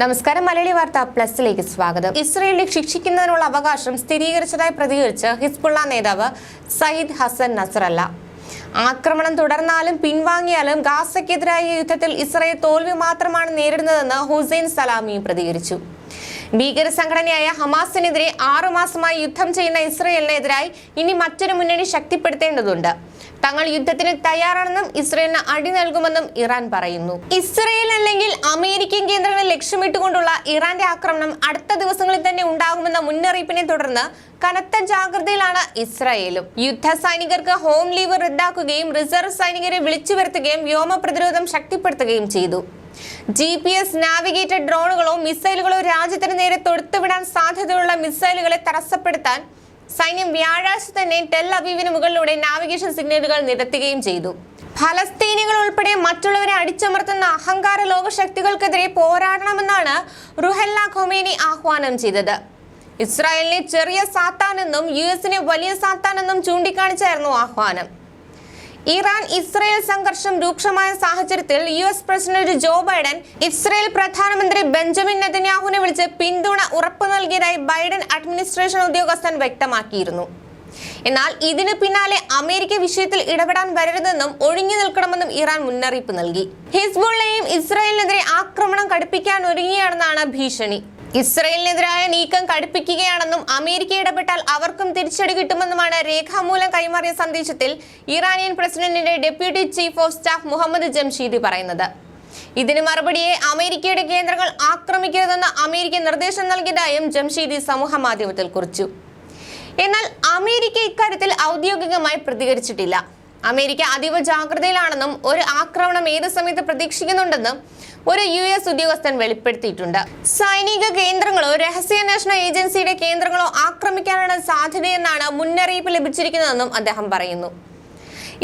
നമസ്കാരം. മലയാളി വാർത്ത പ്ലസിലേക്ക് സ്വാഗതം. ഇസ്രയേലിനെ ശിക്ഷിക്കുന്നതിനുള്ള അവകാശം സ്ഥിരീകരിച്ചതായി പ്രതികരിച്ച് ഹിസ്ബുള്ള നേതാവ് സയ്യിദ് ഹസൻ നസറല്ല. ആക്രമണം തുടർന്നാലും പിൻവാങ്ങിയാലും ഗാസയ്ക്കെതിരായ യുദ്ധത്തിൽ ഇസ്രയേൽ തോൽവി മാത്രമാണ് നേരിടുന്നതെന്ന് ഹുസൈൻ സലാമി പ്രതികരിച്ചു. ഭീകര സംഘടനയായ ഹമാസിനെതിരെ ആറുമാസമായി യുദ്ധം ചെയ്യുന്ന ഇസ്രയേലിനെതിരായി ഇനി മറ്റൊരു മുന്നണി ശക്തിപ്പെടുത്തേണ്ടതുണ്ട്. തങ്ങൾ യുദ്ധത്തിന് തയ്യാറാണെന്നും ഇസ്രയേലിന് അടി നൽകുമെന്നും ഇറാൻ പറയുന്നു. ഇസ്രയേൽ അല്ലെങ്കിൽ അമേരിക്കൻ കേന്ദ്രങ്ങളെ ലക്ഷ്യമിട്ടുകൊണ്ടുള്ള ഇറാന്റെ ആക്രമണം അടുത്ത ദിവസങ്ങളിൽ തന്നെ ഉണ്ടാകുമെന്ന മുന്നറിയിപ്പിനെ തുടർന്ന് കനത്ത ജാഗ്രതയിലാണ് ഇസ്രായേലും. യുദ്ധ സൈനികർക്ക് ഹോം ലീവ് റദ്ദാക്കുകയും റിസർവ് സൈനികരെ വിളിച്ചു വരുത്തുകയും വ്യോമ പ്രതിരോധം ശക്തിപ്പെടുത്തുകയും ചെയ്തു. ജി പി എസ് നാവിഗേറ്റഡ് ഡ്രോണുകളോ മിസൈലുകളോ രാജ്യത്തിന് നേരെ തൊടുത്തുവിടാൻ സാധ്യതയുള്ള മിസൈലുകളെ തടസ്സപ്പെടുത്താൻ സൈന്യം വ്യാഴാഴ്ച തന്നെ ടെൽ അവീവിന് മുകളിലൂടെ നാവിഗേഷൻ സിഗ്നലുകൾ നിരത്തുകയും ചെയ്തു. ഫലസ്തീനികൾ ഉൾപ്പെടെ മറ്റുള്ളവരെ അടിച്ചമർത്തുന്ന അഹങ്കാര ലോകശക്തികൾക്കെതിരെ പോരാടണമെന്നാണ് റുഹല്ല ഖൊമേനി ആഹ്വാനം ചെയ്തത്. ഇസ്രായേലിനെ ചെറിയ സാത്താനെന്നും യു എസിനെ വലിയ സാത്താനെന്നും ചൂണ്ടിക്കാണിച്ചായിരുന്നു ആഹ്വാനം. ഇറാൻ ഇസ്രയേൽ സംഘർഷം രൂക്ഷമായ സാഹചര്യത്തിൽ U S president Joe Biden Israel പ്രധാനമന്ത്രി ബെഞ്ചമിൻ നെതന്യാഹുവിനെ വിളിച്ച് പിന്തുണ ഉറപ്പു നൽകിയതായി ബൈഡൻ അഡ്മിനിസ്ട്രേഷൻ ഉദ്യോഗസ്ഥൻ വ്യക്തമാക്കിയിരുന്നു. എന്നാൽ ഇതിനു പിന്നാലെ അമേരിക്ക വിഷയത്തിൽ ഇടപെടാൻ വരരുതെന്നും ഒഴിഞ്ഞു നിൽക്കണമെന്നും ഇറാൻ മുന്നറിയിപ്പ് നൽകി. ഹിസ്ബുള്ളയും ഇസ്രായേലിനെതിരെ ആക്രമണം കടുപ്പിക്കാൻ ഒരുങ്ങിയാണെന്നാണ് ഭീഷണി. ഇസ്രയേലിനെതിരായ നീക്കം കടുപ്പിക്കുകയാണെന്നും അമേരിക്ക ഇടപെട്ടാൽ അവർക്കും തിരിച്ചടി കിട്ടുമെന്നുമാണ് രേഖാമൂലം കൈമാറിയ സന്ദേശത്തിൽ ഇറാനിയൻ പ്രസിഡന്റിന്റെ deputy chief of staff Mohammad Jamshidi പറയുന്നത്. ഇതിന് മറുപടിയെ അമേരിക്കയുടെ കേന്ദ്രങ്ങൾ ആക്രമിക്കരുതെന്ന് അമേരിക്ക നിർദ്ദേശം നൽകിയതായും ജംഷീദി സമൂഹ മാധ്യമത്തിൽ കുറിച്ചു. എന്നാൽ അമേരിക്ക ഇക്കാര്യത്തിൽ ഔദ്യോഗികമായി പ്രതികരിച്ചിട്ടില്ല. അമേരിക്ക അതീവ ജാഗ്രതയിലാണെന്നും ഒരു ആക്രമണം ഏത് സമയത്ത് പ്രതീക്ഷിക്കുന്നുണ്ടെന്നും ഒരു യു എസ് ഉദ്യോഗസ്ഥൻ വെളിപ്പെടുത്തിയിട്ടുണ്ട്. സൈനിക കേന്ദ്രങ്ങളോ രഹസ്യാന്വേഷണ ഏജൻസിയുടെ കേന്ദ്രങ്ങളോ ആക്രമിക്കാനാണ് സാധ്യതയെന്നാണ് മുന്നറിയിപ്പ് ലഭിച്ചിരിക്കുന്നതെന്നും അദ്ദേഹം പറയുന്നു.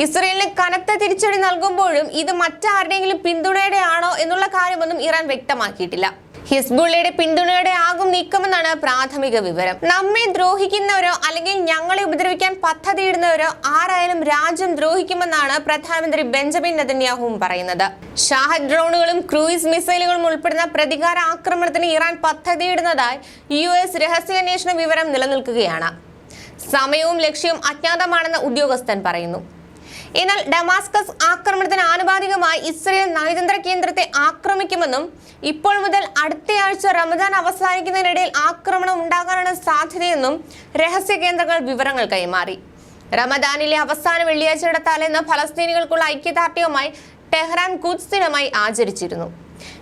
ഇസ്രയേലിന് കനത്ത തിരിച്ചടി നൽകുമ്പോഴും ഇത് മറ്റാരുടെയെങ്കിലും പിന്തുണയുടെ ആണോ എന്നുള്ള കാര്യമൊന്നും ഇറാൻ വ്യക്തമാക്കിയിട്ടില്ല. ഹിസ്ബുള്ളയുടെ പിന്തുണയോടെ ആകും നീക്കമെന്നാണ് പ്രാഥമിക വിവരം. നമ്മെ ദ്രോഹിക്കുന്നവരോ അല്ലെങ്കിൽ ഞങ്ങളെ ഉപദ്രവിക്കാൻ പദ്ധതിയിടുന്നവരോ ആരായാലും രാജ്യം ദ്രോഹിക്കുമെന്നാണ് പ്രധാനമന്ത്രി ബെഞ്ചമിൻ നെതന്യാഹുവും പറയുന്നത്. ഷാഹദ് ഡ്രോണുകളും ക്രൂയിസ് മിസൈലുകളും ഉൾപ്പെടുന്ന പ്രതികാര ആക്രമണത്തിന് ഇറാൻ പദ്ധതിയിടുന്നതായി യു എസ് രഹസ്യാന്വേഷണ വിവരം നിലനിൽക്കുകയാണ്. സമയവും ലക്ഷ്യവും അജ്ഞാതമാണെന്ന് ഉദ്യോഗസ്ഥൻ പറയുന്നു. എന്നാൽ ഡമാസ്കസ് ആക്രമണത്തിന് ആനുപാതികമായി ഇസ്രയേൽ നയതന്ത്ര കേന്ദ്രത്തെ ആക്രമിക്കുമെന്നും ഇപ്പോൾ മുതൽ അടുത്തയാഴ്ച റമദാൻ അവസാനിക്കുന്നതിനിടയിൽ ആക്രമണം ഉണ്ടാകാനാണ് സാധ്യതയെന്നും രഹസ്യ കേന്ദ്രങ്ങൾ വിവരങ്ങൾ കൈമാറി. റമദാനിലെ അവസാന വെള്ളിയാഴ്ചയുടെ തലേന്ന് ഫലസ്തീനികൾക്കുള്ള ഐക്യദാർഢ്യവുമായി ടെഹ്റാൻ കുദ്സ് ദിനമായി ആചരിച്ചിരുന്നു.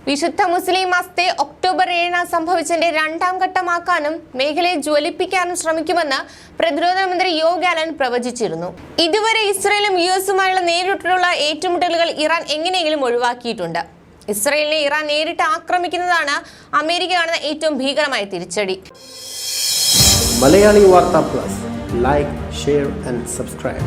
വിശുദ്ധ മുസ്ലിം മാസത്തെ ഒക്ടോബർ ഏഴിന് സംഭവിച്ചതിന്റെ രണ്ടാം ഘട്ടമാക്കാനും മേഖലയെ ജ്വലിപ്പിക്കാനും ശ്രമിക്കുമെന്ന് പ്രതിരോധ മന്ത്രി യോഗ് ആലൻ പ്രവചിച്ചിരുന്നു. ഇതുവരെ ഇസ്രയേലും യു എസുമായുള്ള നേരിട്ടുള്ള ഏറ്റുമുട്ടലുകൾ ഇറാൻ എങ്ങനെയെങ്കിലും ഒഴിവാക്കിയിട്ടുണ്ട്. ഇസ്രയേലിനെ ഇറാൻ നേരിട്ട് ആക്രമിക്കുന്നതാണ് അമേരിക്ക കാണുന്ന ഏറ്റവും ഭീകരമായ തിരിച്ചടി. Malayali Vartha plus. Like share and subscribe